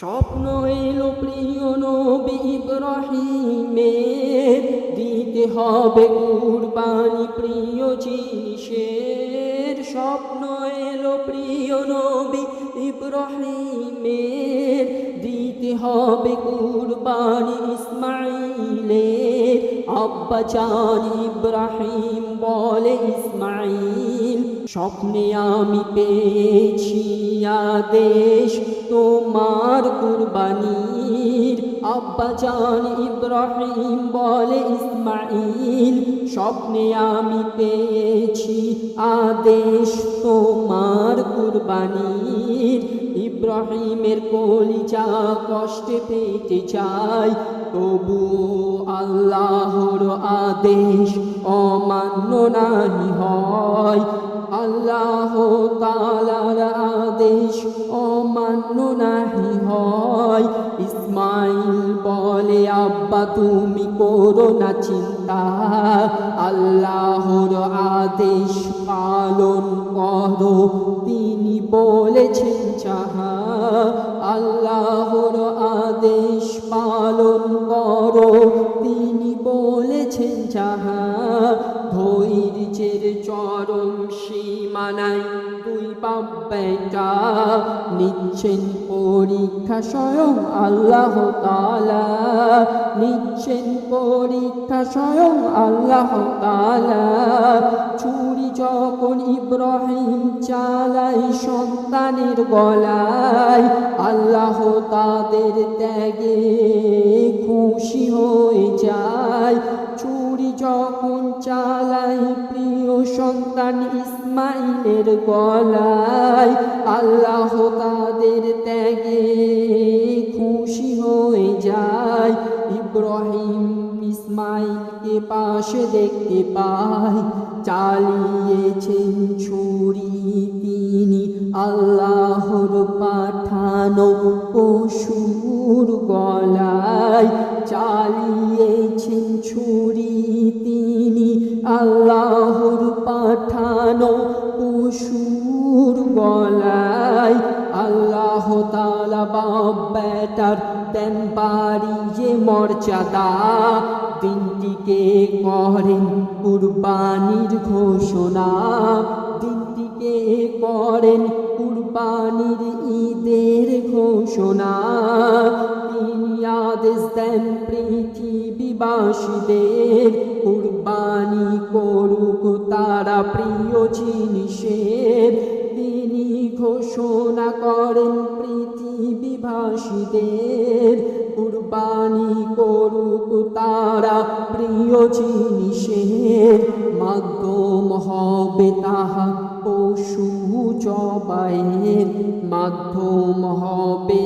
স্বপ্ন এলো প্রিয় নবী ইব্রাহিমের। দিতে হবে কুরবানি প্রিয় জিনিসের স্বপ্ন এলো প্রিয় নবী ইব্রাহিমের। দিতে হবে কুরবানি ইসমাইলের। আব্বা চান ইব্রাহিম বলে ইসমাইল স্বপ্নে আমি পেয়েছি আদেশ তোমার কুরবানির। আব্বা জান ইব্রাহিম বলে ইসমাইল স্বপ্নে আমি পেয়েছি আদেশ তোমার কুরবানির। ইব্রাহিমের কলিজা কষ্টে পেতে চাই তবু আল্লাহর আদেশ অমান্য নাহি হয়। আল্লাহ তালার আদেশ অমান্য নাহি হয়। ইসমাইল বলে, আব্বা, তুমি করো না চিন্তা। আল্লাহর আদেশ পালন করো। তিনি বলেছেন চাহা আল্লাহর আদেশ যাহা ধৈর্যের চরম সীমানায় দুই বাপ নিচ্ছেন পরীক্ষা স্বয়ং আল্লাহ তালা নিচ্ছেন পরীক্ষা স্বয়ং আল্লাহ তালা ছুরি যখন ইব্রাহিম চালাই সন্তানের গলায়, আল্লাহ তাদের ত্যাগে খুশি হয়ে যায়। যখন চালাই প্রিয় সন্তান ইসমাইলের গলায়, আল্লাহ তাদের ত্যাগে খুশি হয়ে যায়। ইব্রাহিম ইসমাইলকে পাশে দেখতে পাই চালিয়েছেন ছুরি তিনি, আল্লাহর পাঠানো পশুর গলায়, চালিয়েছেন ছুরি পশুর গলায় আল্লাহ তালা বাপ বেটার দেন যে মর্যাদা। দিনটিকে করেন কুরবানির ঘোষণা। দিনটিকে করেন কুরবানির ঈদের ঘোষণা। পৃথিবীবাসীদের কুরবানি করুক তারা প্রিয় জিনিসের তিনি ঘোষণা করেন পৃথিবীবাসীদের কুরবানি করুক তারা প্রিয় জিনিসের মাধ্যম হবে তাহা পশু জবাইয়ের। মাধ্যম হবে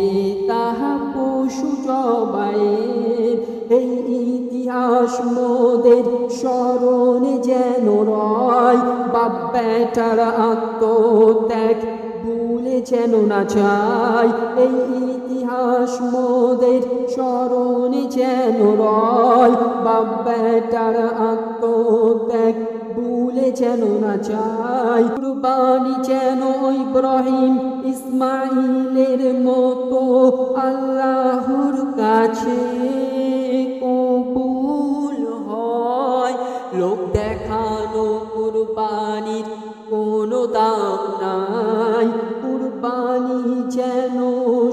তাহা পশু জবাইয়ের। এই ইতিহাস মোদের স্মরণে যেন রয়। বাপ বেটার আত্মত্যাগ ভুলে যেন না যায়। এই ইতিহাস মোদের স্মরণে যেন রয়। বাপ বেটার আত্মত্যাগ ভুলে যেন না যায়। কুরবানি যেন ইব্রাহিম ইসমাইলের মতো আল্লাহর কাছে। কুরবানির কোনো দাম নাই। কুরবানি যেন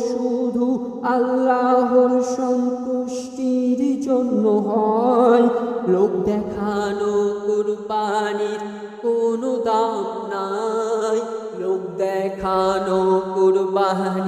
শুধু আল্লাহর সন্তুষ্টির জন্য হয়। লোক দেখানো কুরবানির কোনো দাম নাই। লোক দেখানো দাম